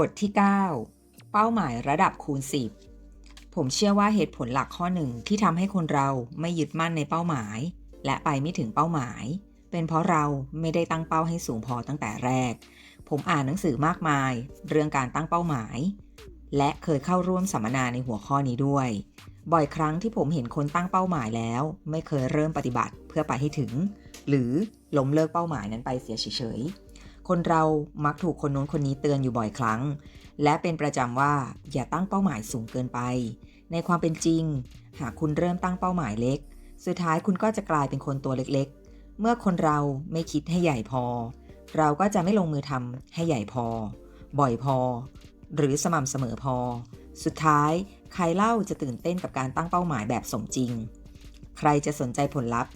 บทที่ 9 เป้าหมายระดับคูณ 10 ผมเชื่อว่าเหตุผลหลักข้อหนึ่งที่ทำให้คนเราไม่ยึดมั่นในเป้าหมาย และไปไม่ถึงเป้าหมาย เป็นเพราะเราไม่ได้ตั้งเป้าให้สูงพอตั้งแต่แรก ผมอ่านหนังสือมากมาย เรื่องการตั้งเป้าหมาย และเคยเข้าร่วมสัมมนาในหัวข้อนี้ด้วย บ่อยครั้งที่ผมเห็นคนตั้งเป้าหมายแล้ว ไม่เคยเริ่มปฏิบัติเพื่อไปให้ถึง หรือล้มเลิกเป้าหมายนั้นไปเสียเฉยๆ คนเรามักถูกคนโน้นคนนี้เตือนอยู่บ่อยครั้ง และเป็นประจำว่าอย่าตั้งเป้าหมายสูงเกินไป ในความเป็นจริง หากคุณเริ่มตั้งเป้าหมายเล็ก สุดท้ายคุณก็จะกลายเป็นคนตัวเล็กๆ เมื่อคนเราไม่คิดให้ใหญ่พอ เราก็จะไม่ลงมือทำให้ใหญ่พอ บ่อยพอ หรือสม่ำเสมอพอ สุดท้ายใครเล่าจะตื่นเต้นกับการตั้งเป้าหมายแบบสมจริง ใครจะสนใจผลลัพธ์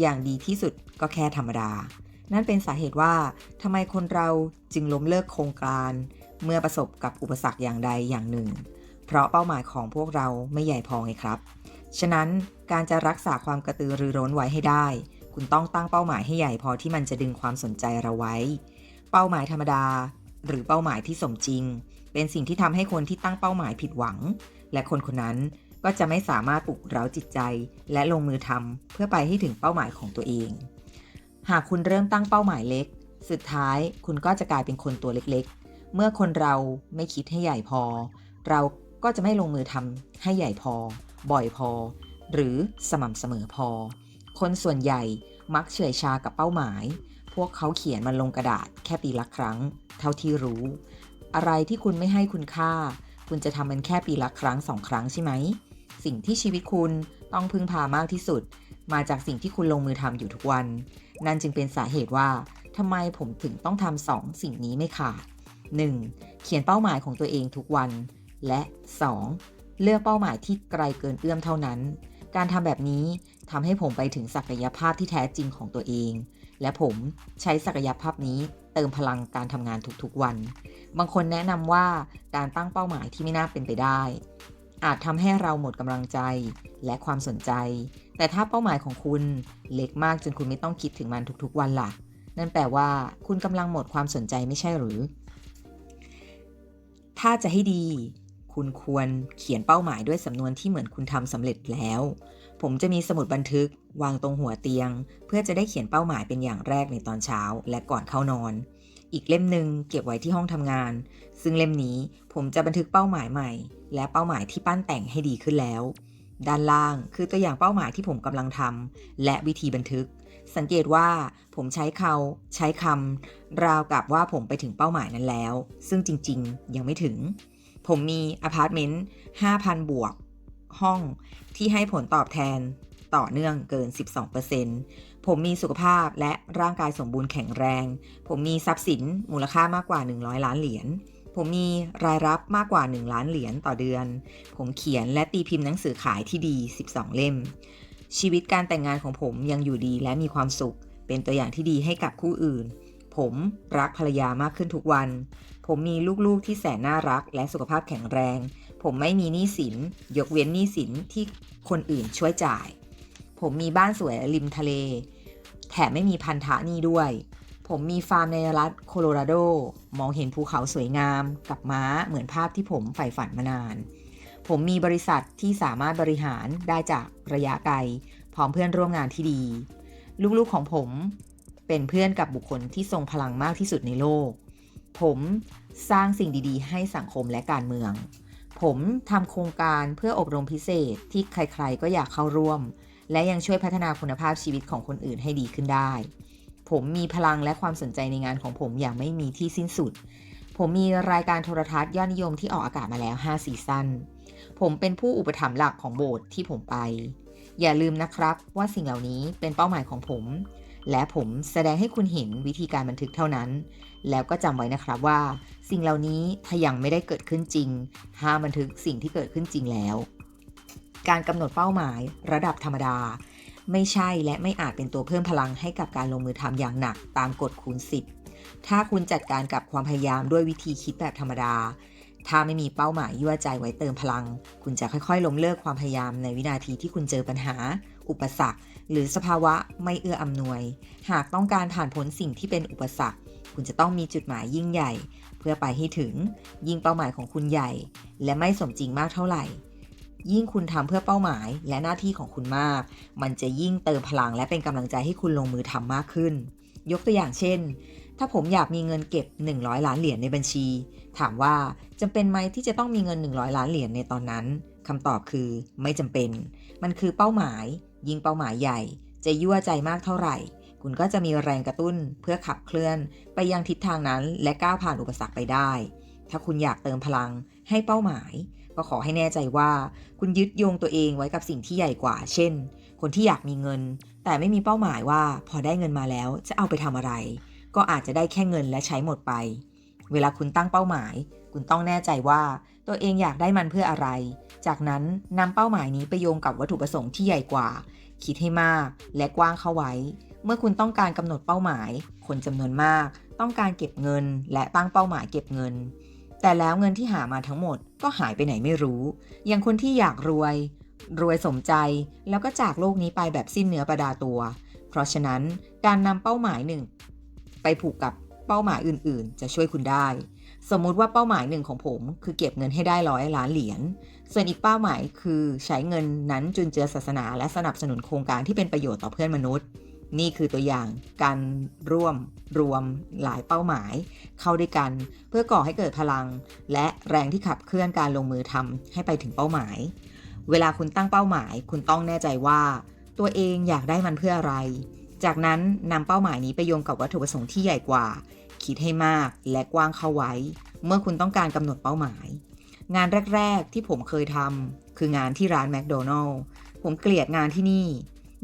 อย่างดีที่สุดก็แค่ธรรมดา นั่นเป็นสาเหตุว่าทำไมคนเราจึงล้มเลิกโครงการเมื่อประสบกับอุปสรรคอย่างใดอย่างหนึ่ง เพราะเป้าหมายของพวกเราไม่ใหญ่พอไงครับ ฉะนั้นการจะรักษาความกระตือรือร้นไว้ให้ได้ คุณต้องตั้งเป้าหมายให้ใหญ่พอที่มันจะดึงความสนใจเราไว้ เป้าหมายธรรมดา หรือเป้าหมายที่สมจริง เป็นสิ่งที่ทำให้คนที่ตั้งเป้าหมายผิดหวัง และคนคนนั้นก็จะไม่สามารถปลุกเร้าจิตใจ และลงมือทำเพื่อไปให้ถึงเป้าหมายของตัวเอง หากคุณเริ่มตั้งเป้าหมายเล็ก สุดท้ายคุณก็จะกลายเป็นคนตัวเล็กๆ เมื่อคนเราไม่คิดให้ใหญ่พอ เราก็จะไม่ลงมือทำให้ใหญ่พอ บ่อยพอ หรือสม่ำเสมอพอ คนส่วนใหญ่มักเฉื่อยชากับเป้าหมาย พวกเขาเขียนมันลงกระดาษแค่ปีละครั้ง เท่าที่รู้ อะไรที่คุณไม่ให้คุณค่า คุณจะทำมันแค่ปีละครั้งสองครั้งใช่ไหม สิ่งที่ชีวิตคุณต้องพึ่งพามากที่สุด มาจากสิ่งที่คุณลงมือทำอยู่ทุกวัน นั่นจึงเป็นสาเหตุว่าทำไมผมถึงต้องทำสองสิ่งนี้ไม่ขาด 1. เขียนเป้าหมายของตัวเองทุกวัน และ 2. เลือกเป้าหมายที่ไกลเกินเอื้อมเท่านั้น การทำแบบนี้ทำให้ผมไปถึงศักยภาพที่แท้จริงของตัวเอง และผมใช้ศักยภาพนี้เติมพลังการทำงานทุกๆวัน บางคนแนะนำว่าการตั้งเป้าหมายที่ไม่น่าเป็นไปได้ อาจทำให้เราหมดกำลังใจและความสนใจ แต่ถ้าเป้าหมายของคุณเล็กมากจนคุณไม่ต้องคิดถึงมันทุกๆวันล่ะ นั่นแปลว่าคุณกำลังหมดความสนใจไม่ใช่หรือ ถ้าจะให้ดี คุณควรเขียนเป้าหมายด้วยสำนวนที่เหมือนคุณทำสำเร็จแล้ว ผมจะมีสมุดบันทึกวางตรงหัวเตียง เพื่อจะได้เขียนเป้าหมายเป็นอย่างแรกในตอนเช้าและก่อนเข้านอน อีกเล่มหนึ่งเก็บไว้ที่ห้องทำงาน ซึ่งเล่มนี้ผมจะบันทึกเป้าหมายใหม่ และเป้าหมายที่ปั้นแต่งให้ดีขึ้นแล้ว ด้านล่างคือตัวอย่างเป้าหมายที่ผมกำลังทำและวิธีบันทึก สังเกตว่าผมใช้เขาใช้คำราวกับว่าผมไปถึงเป้าหมายนั้นแล้ว ซึ่งจริง ๆ ยังไม่ถึง ผมมีอพาร์ตเมนต์5,000 บวก ห้องที่ให้ผลตอบแทน ต่อเนื่องเกิน 12%ผมมีสุขภาพและร่างกายสมบูรณ์แข็งแรง ผมมีทรัพย์สินมูลค่ามากกว่า 100 ล้านเหรียญผมมีรายรับมากกว่า 1 ล้านเหรียญต่อเดือน ผมเขียนและตีพิมพ์หนังสือขายที่ดี 12 เล่ม ชีวิตการแต่งงานของผมยังอยู่ดีและมีความสุข เป็นตัวอย่างที่ดีให้กับคู่อื่น ผมรักภรรยามากขึ้นทุกวัน ผมมีลูกๆที่แสนน่ารักและสุขภาพแข็งแรง ผมไม่มีหนี้สิน ยกเว้นหนี้สินที่คนอื่นช่วยจ่าย ผมมีบ้านสวยริมทะเล แถมไม่มีพันธะนี้ด้วย ผมมีฟาร์มในรัฐโคโลราโด มองเห็นภูเขาสวยงาม กับม้าเหมือนภาพที่ผมใฝ่ฝันมานาน ผมมีบริษัทที่สามารถบริหารได้จากระยะไกล พร้อมเพื่อนร่วมงานที่ดี ลูกๆของผมเป็นเพื่อนกับบุคคลที่ทรงพลังมากที่สุดในโลก ผมสร้างสิ่งดีๆ ให้สังคมและการเมือง ผมทำโครงการเพื่ออบรมพิเศษที่ใครๆ ก็อยากเข้าร่วม และยังช่วยพัฒนาคุณภาพชีวิตของคนอื่นให้ดีขึ้นได้ ผมมีพลังและความสนใจในงานของผมอย่างไม่มีที่สิ้นสุด ผมมีรายการโทรทัศน์ยอดนิยมที่ออกอากาศมาแล้ว 5 ซีซั่น ผมเป็นผู้อุปถัมภ์หลักของโบสถ์ที่ผมไป อย่าลืมนะครับว่าสิ่งเหล่านี้เป็นเป้าหมายของผม และผมแสดงให้คุณเห็นวิธีการบันทึกเท่านั้น แล้วก็จำไว้นะครับว่า สิ่งเหล่านี้ถ้ายังไม่ได้เกิดขึ้นจริงห้ามบันทึกสิ่งที่เกิดขึ้นจริงแล้ว การกำหนดเป้าหมาย ระดับธรรมดา ไม่ใช่และไม่อาจเป็นตัวเพิ่มพลังให้กับการลงมือทำอย่างหนักตามกฎคูณ 10 ถ้าคุณจัดการกับความพยายามด้วยวิธีคิดแบบธรรมดา ถ้าไม่มีเป้าหมายยั่วใจไว้เติมพลัง คุณจะค่อยๆล้มเลิกความพยายามในวินาทีที่คุณเจอปัญหา อุปสรรค หรือสภาวะไม่เอื้ออำนวย หากต้องการผ่านพ้นสิ่งที่เป็นอุปสรรค คุณจะต้องมีจุดหมายยิ่งใหญ่ เพื่อไปให้ถึงยิ่งเป้าหมายของคุณใหญ่ และไม่สมจริงมากเท่าไหร่ ยิ่งคุณทำเพื่อเป้าหมายและหน้าที่ของคุณมาก มันจะยิ่งเติมพลังและเป็นกำลังใจให้คุณลงมือทำมากขึ้น ยกตัวอย่างเช่น ถ้าผมอยากมีเงินเก็บ 100 ล้านเหรียญในบัญชี ถามว่าจำเป็นไหมที่จะต้องมีเงิน 100 ล้านเหรียญในตอนนั้นคำตอบคือไม่จำเป็น มันคือเป้าหมาย ยิ่งเป้าหมายใหญ่ จะยั่วใจมากเท่าไหร่ คุณก็จะมีแรงกระตุ้นเพื่อขับเคลื่อน ไปยังทิศทางนั้นและก้าวผ่านอุปสรรคไปได้ ถ้าคุณอยากเติมพลังให้เป้าหมาย ก็ขอให้แน่ใจว่า คุณยึดโยงตัวเองไว้กับสิ่งที่ใหญ่กว่า เช่น คนที่อยากมีเงิน แต่ไม่มีเป้าหมายว่าพอได้เงินมาแล้วจะเอาไปทำอะไร ก็อาจจะได้แค่เงินและใช้หมดไป เวลาคุณตั้งเป้าหมาย คุณต้องแน่ใจว่าตัวเองอยากได้มันเพื่ออะไร จากนั้นนำเป้าหมายนี้ไปโยงกับวัตถุประสงค์ที่ใหญ่กว่า คิดให้มากและกว้างเข้าไว้ เมื่อคุณต้องการกำหนดเป้าหมาย คนจำนวนมาก ต้องการเก็บเงินและตั้งเป้าหมายเก็บเงิน แต่แล้วเงินที่หามาทั้งหมด ก็หายไปไหนไม่รู้ อย่างคนที่อยากรวย รวยสมใจแล้วก็จากโลกนี้ไปแบบสิ้นเนื้อประดาตัว เพราะฉะนั้นการนำเป้าหมายหนึ่ง ไปผูกกับเป้าหมายอื่น ๆ จะช่วยคุณได้ สมมุติว่าเป้าหมายหนึ่งของผม คือเก็บเงินให้ได้ร้อยล้านเหรียญ ส่วนอีกเป้าหมายคือใช้เงินนั้นจุนเจือศาสนา และสนับสนุนโครงการที่เป็นประโยชน์ต่อเพื่อนมนุษย์ นี่คือตัวอย่างการร่วมรวมหลายเป้าหมาย เข้าด้วยกัน เพื่อก่อให้เกิดพลัง และแรงที่ขับเคลื่อนการลงมือทำให้ไปถึงเป้าหมาย เวลาคุณตั้งเป้าหมาย คุณต้องแน่ใจว่า ตัวเองอยากได้มันเพื่ออะไร จากนั้นนำเป้าหมายนี้ไปโยงกับวัตถุประสงค์ที่ใหญ่กว่า คิดให้มากและกว้างเข้าไว้ เมื่อคุณต้องการกำหนดเป้าหมาย งานแรก ๆ ที่ผมเคยทำคืองานที่ร้านแมคโดนัลล์ผมเกลียดงานที่นี่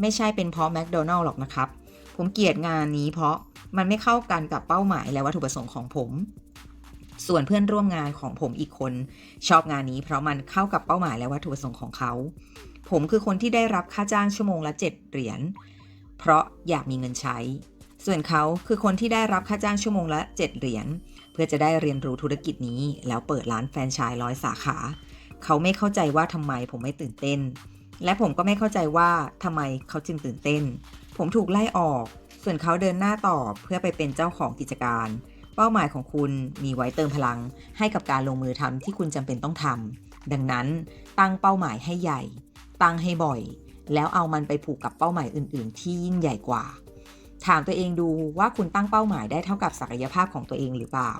ไม่ใช่เป็นเพราะแมคโดนัลล์หรอกนะครับ ผมเกลียดงานนี้เพราะมันไม่เข้ากันกับเป้าหมายและวัตถุประสงค์ของผม ส่วนเพื่อนร่วมงานของผมอีกคนชอบงานนี้เพราะมันเข้ากับเป้าหมายและวัตถุประสงค์ของเขา ผมคือคนที่ได้รับค่าจ้างชั่วโมงละ 7 เหรียญ เพราะอยากมีเงินใช้ ส่วนเขาคือคนที่ได้รับค่าจ้างชั่วโมงละ 7 เหรียญเพื่อจะได้เรียนรู้ธุรกิจนี้ แล้วเปิดร้านแฟรนไชส์ร้อยสาขา เขาไม่เข้าใจว่าทำไมผมไม่ตื่นเต้น และผมก็ไม่เข้าใจว่าทำไมเขาจึงตื่นเต้น ผมถูกไล่ออก ส่วนเขาเดินหน้าต่อเพื่อไปเป็นเจ้าของกิจการ เป้าหมายของคุณมีไว้เติมพลัง ให้กับการลงมือทำที่คุณจำเป็นต้องทำดังนั้นตั้งเป้าหมายให้ใหญ่ ตั้งให้บ่อย แล้วเอามันไปผูกกับเป้าหมายอื่น ๆ ที่ยิ่งใหญ่กว่า ถามตัวเองดูว่าคุณตั้งเป้าหมายได้เท่ากับศักยภาพของตัวเองหรือเปล่า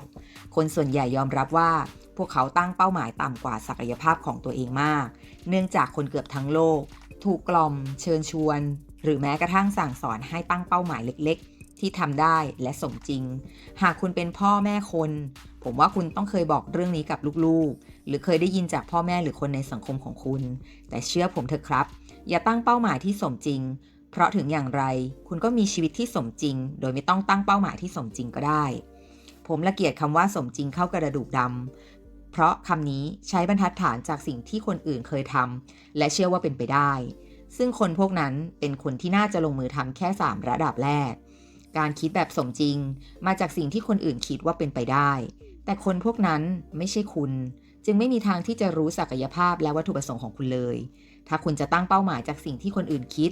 คนส่วนใหญ่ยอมรับว่า พวกเขาตั้งเป้าหมายต่ำกว่าศักยภาพของตัวเองมาก เนื่องจากคนเกือบทั้งโลก ถูกกล่อม เชิญชวน หรือแม้กระทั่งสั่งสอนให้ตั้งเป้าหมายเล็กๆ ที่ทำได้และสมจริง หากคุณเป็นพ่อแม่คน ผมว่าคุณต้องเคยบอกเรื่องนี้กับลูกๆ หรือเคยได้ยินจากพ่อแม่หรือคนในสังคมของคุณ แต่เชื่อผมเถอะครับ อย่าตั้งเป้าหมายที่สมจริง เพราะถึงอย่างไรคุณก็มีชีวิตที่สมจริง โดยไม่ต้องตั้งเป้าหมายที่สมจริงก็ได้ ผมละเกียดคำว่าสมจริงเข้ากระดูกดำเพราะคำนี้ใช้บรรทัดฐานจากสิ่งที่คนอื่นเคยทำและเชื่อว่าเป็นไปได้ ซึ่งคนพวกนั้นเป็นคนที่น่าจะลงมือทำแค่ 3 ระดับแรก การคิดแบบสมจริง มาจากสิ่งที่คนอื่นคิดว่าเป็นไปได้ แต่คนพวกนั้นไม่ใช่คุณ จึงไม่มีทางที่จะรู้ศักยภาพและวัตถุประสงค์ของคุณเลย ถ้าคุณจะตั้งเป้าหมายจากสิ่งที่คนอื่นคิด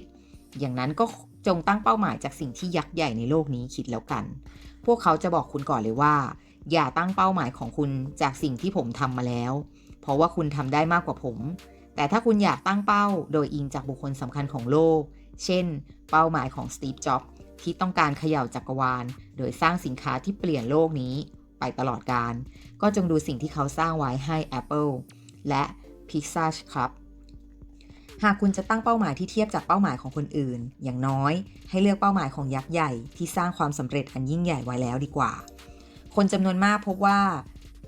อย่างนั้นก็จงตั้งเป้าหมายจากสิ่งที่ยักษ์ใหญ่ในโลกนี้คิดแล้วกัน พวกเขาจะบอกคุณก่อนเลยว่า อย่าตั้งเป้าหมายของคุณจากสิ่งที่ผมทำมาแล้ว เพราะว่าคุณทำได้มากกว่าผม แต่ถ้าคุณอยากตั้งเป้าโดยอิงจากบุคคลสำคัญของโลก เช่น เป้าหมายของสตีฟ จ็อบส์ที่ต้องการเขย่าจักรวาล โดยสร้างสินค้าที่เปลี่ยนโลกนี้ไปตลอดการก็จงดูสิ่งที่เขาสร้างไว้ให้ Apple และ Pizza ครับ หากคุณจะตั้งเป้าหมายที่เทียบจากเป้าหมายของคนอื่น อย่างน้อย ให้เลือกเป้าหมายของยักษ์ใหญ่ที่สร้างความสำเร็จอันยิ่งใหญ่ไว้แล้วดีกว่า คนจำนวนมากพบว่า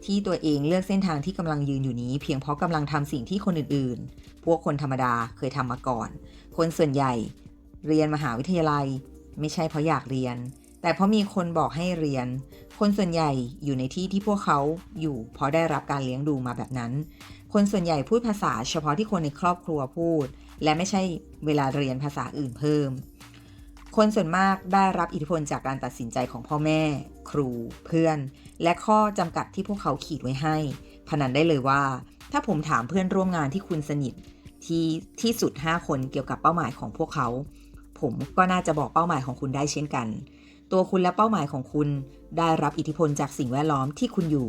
ที่ตัวเองเลือกเส้นทางที่กำลังยืนอยู่นี้ เพียงเพราะกำลังทำสิ่งที่คนอื่นๆ พวกคนธรรมดาเคยทำมาก่อน คนส่วนใหญ่ เรียนมหาวิทยาลัย ไม่ใช่เพราะอยากเรียน แต่เพราะมีคนบอกให้เรียน คนส่วนใหญ่อยู่ในที่ที่พวกเขาอยู่ เพราะได้รับการเลี้ยงดูมาแบบนั้น คนส่วนใหญ่พูดภาษาเฉพาะที่คนในครอบครัวพูด และไม่ใช่เวลาเรียนภาษาอื่นเพิ่ม คนส่วนมากได้รับอิทธิพลจากการตัดสินใจของพ่อแม่ ครู เพื่อน และข้อจำกัดที่พวกเขาขีดไว้ให้ พนันได้เลยว่า ถ้าผมถามเพื่อนร่วมงานที่คุณสนิทที่ที่สุด 5 คนเกี่ยวกับเป้าหมายของพวกเขา ผมก็น่าจะบอกเป้าหมายของคุณได้เช่นกัน ตัวคุณและเป้าหมายของคุณ ได้รับอิทธิพลจากสิ่งแวดล้อมที่คุณอยู่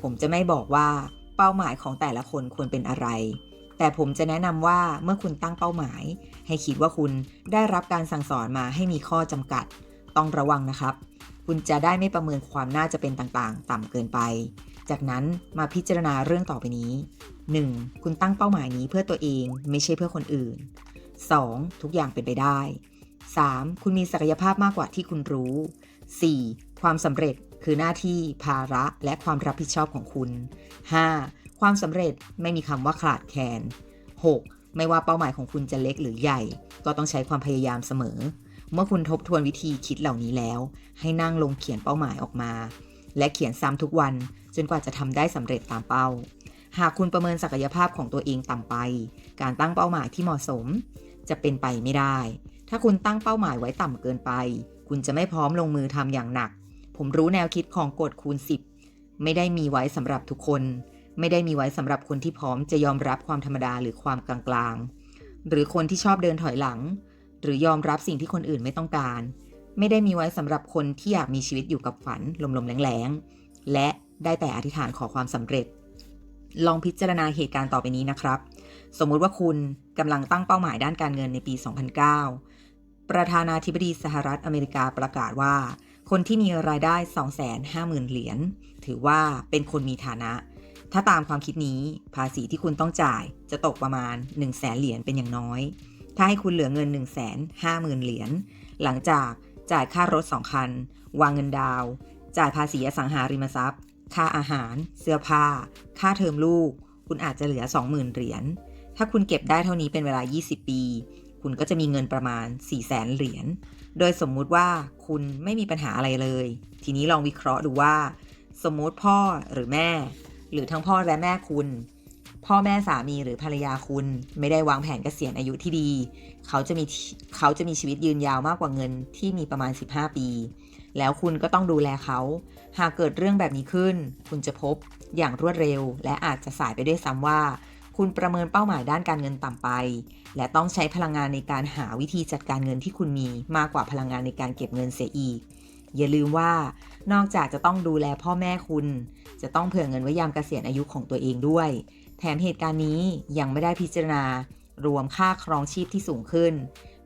ผมจะไม่บอกว่าเป้าหมายของแต่ละคนควรเป็นอะไร แต่ผมจะแนะนำว่าเมื่อคุณตั้งเป้าหมาย ให้คิดว่าคุณได้รับการสั่งสอนมาให้มีข้อจำกัด ต้องระวังนะครับ คุณจะได้ไม่ประเมินความน่าจะเป็นต่างๆ ต่ำเกินไป จากนั้นมาพิจารณาเรื่องต่อไปนี้ 1. คุณตั้งเป้าหมายนี้เพื่อตัวเองไม่ใช่เพื่อคนอื่น 2. ทุกอย่างเป็นไปได้ 3. คุณมีศักยภาพมากกว่าที่คุณรู้ 4. ความสำเร็จคือหน้าที่ภาระและความรับผิดชอบของคุณ 5. ความสำเร็จไม่มีคำว่าขาดแคลน 6. ไม่ว่าเป้าหมายของคุณจะเล็กหรือใหญ่ ก็ต้องใช้ความพยายามเสมอ เมื่อคุณทบทวนวิธีคิดเหล่านี้แล้ว ให้นั่งลงเขียนเป้าหมายออกมา และเขียนซ้ำทุกวัน จนกว่าจะทำได้สำเร็จตามเป้า หากคุณประเมินศักยภาพของตัวเองต่ำไป การตั้งเป้าหมายที่เหมาะสม จะเป็นไปไม่ได้ ถ้าคุณตั้งเป้าหมายไว้ต่ำเกินไป คุณจะไม่พร้อมลงมือทำอย่างหนัก ผมรู้แนวคิดของกฎคูณ 10 ไม่ได้มีไว้สำหรับทุกคน ไม่ได้มีไว้สำหรับคนที่พร้อมจะยอมรับความธรรมดาหรือความกลางๆ หรือคนที่ชอบเดินถอยหลัง หรือยอมรับสิ่งที่คนอื่นไม่ต้องการ ไม่ได้มีไว้สำหรับคนที่อยากมีชีวิตอยู่กับฝันลมๆแรงๆ และได้แต่อธิษฐานขอความสำเร็จ ลองพิจารณาเหตุการณ์ต่อไปนี้นะครับ สมมุติว่าคุณกำลังตั้งเป้าหมายด้านการเงินในปี 2009 ประธานาธิบดีสหรัฐอเมริกาประกาศว่า คนที่มีรายได้ 250,000 เหรียญถือว่าเป็นคนมีฐานะ ถ้าตามความคิดนี้ภาษีที่คุณต้องจ่ายจะตกประมาณ 1 0 0 0 0แเหรียญเป็นอย่างน้อย ถ้าให้คุณเหลือเงิน 1 5 0 0 0 0 เหรียญหลังจากจ่ายค่ารถ 2 คัน วางเงินดาว จ่ายภาษีอสังหาริมทรัพย์ ค่าอาหาร เสื้อผ้า ค่าเทอมลูก คุณอาจจะเหลือ 20,000 เหรียญถ้าคุณเก็บได้เท่านี้เป็นเวลา 20 ปี คุณก็จะมีเงินประมาณ 4 0 0แสนเหรียญ โดยสมมุติว่าคุณไม่มีปัญหาอะไรเลย ทีนี้ลองวิเคราะห์ดูว่า สมมุติพ่อหรือแม่ หรือทั้งพ่อและแม่คุณ พ่อแม่สามีหรือภรรยาคุณไม่ได้วางแผนเกษียณอายุที่ดี เขาจะมีเขาจะมีชีวิตยืนยาวมากกว่าเงินที่มีประมาณ 15 ปี แล้วคุณก็ต้องดูแลเขา หากเกิดเรื่องแบบนี้ขึ้น คุณจะพบอย่างรวดเร็ว และอาจจะสายไปด้วยซ้ำว่า คุณประเมินเป้าหมายด้านการเงินต่ำไป และต้องใช้พลังงานในการหาวิธีจัดการเงินที่คุณมีมากกว่าพลังงานในการเก็บเงินเสียอีก อย่าลืมว่า นอกจากจะต้องดูแลพ่อแม่คุณ จะต้องเผื่อเงินไว้ยามเกษียณอายุของตัวเองด้วย แถมเหตุการณ์นี้ยังไม่ได้พิจารณา รวมค่าครองชีพที่สูงขึ้น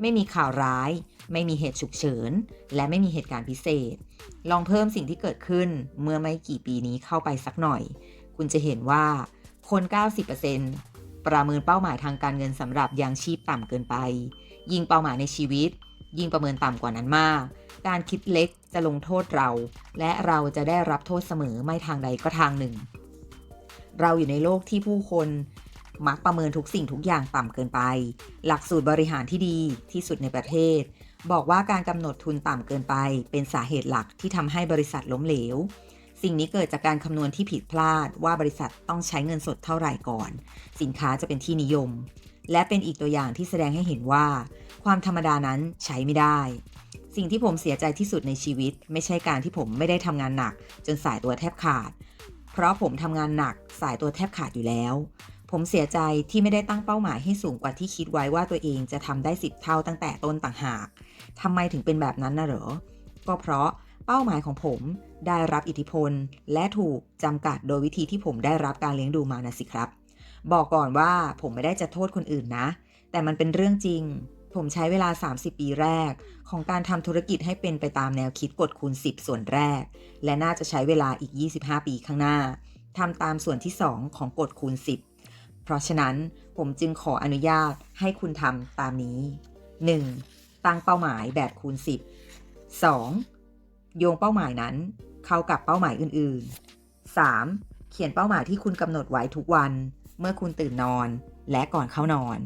ไม่มีข่าวร้าย ไม่มีเหตุฉุกเฉิน และไม่มีเหตุการณ์พิเศษ ลองเพิ่มสิ่งที่เกิดขึ้นเมื่อไม่กี่ปีนี้เข้าไปสักหน่อย คุณจะเห็นว่า คน 90%ประเมินเป้าหมายทางการเงินสำหรับยังชีพต่ำเกินไป ยิ่งเป้าหมายในชีวิต ยิ่งประเมินต่ำกว่านั้นมาก การคิดเล็กจะลงโทษเรา และเราจะได้รับโทษเสมอไม่ทางใดก็ทางหนึ่ง เราอยู่ในโลกที่ผู้คนมักประเมินทุกสิ่งทุกอย่างต่ำเกินไป หลักสูตรบริหารที่ดีที่สุดในประเทศ บอกว่าการกำหนดทุนต่ำเกินไป เป็นสาเหตุหลักที่ทำให้บริษัทล้มเหลว สิ่งนี้เกิดจากการคำนวณที่ผิดพลาดว่าบริษัทต้องใช้เงินสดเท่าไหร่ก่อน สินค้าจะเป็นที่นิยม และเป็นอีกตัวอย่างที่แสดงให้เห็นว่า ความธรรมดานั้นใช้ไม่ได้ สิ่งที่ผมเสียใจที่สุดในชีวิต ไม่ใช่การที่ผมไม่ได้ทำงานหนัก จนสายตัวแทบขาด เพราะผมทำงานหนักสายตัวแทบขาดอยู่แล้ว ผมเสียใจที่ไม่ได้ตั้งเป้าหมายให้สูงกว่าที่คิดไว้ว่าตัวเองจะทำได้สิบเท่าตั้งแต่ต้นต่างหากทำไมถึงเป็นแบบนั้นนะเหรอก็เพราะ เป้าหมายของผมได้รับอิทธิพล และถูกจำกัดโดยวิธีที่ผมได้รับการเลี้ยงดูมานะสิครับ บอกก่อนว่าผมไม่ได้จะโทษคนอื่นนะ แต่มันเป็นเรื่องจริง ผมใช้เวลา 30 ปีแรก ของการทำธุรกิจให้เป็นไปตามแนวคิดกฎคูณ 10 ส่วนแรก และน่าจะใช้เวลาอีก 25 ปีข้างหน้าทำตามส่วนที่ 2 ของกฎคูณ 10 เพราะฉะนั้นผมจึงขออนุญาตให้คุณทำตามนี้ 1. ตั้งเป้าหมายแบบคูณ 10 2. โยงเป้าหมายนั้น เข้ากับเป้าหมายอื่นๆ 3. เขียนเป้าหมายที่คุณกำหนดไว้ทุกวัน เมื่อคุณตื่นนอนและก่อนเข้านอน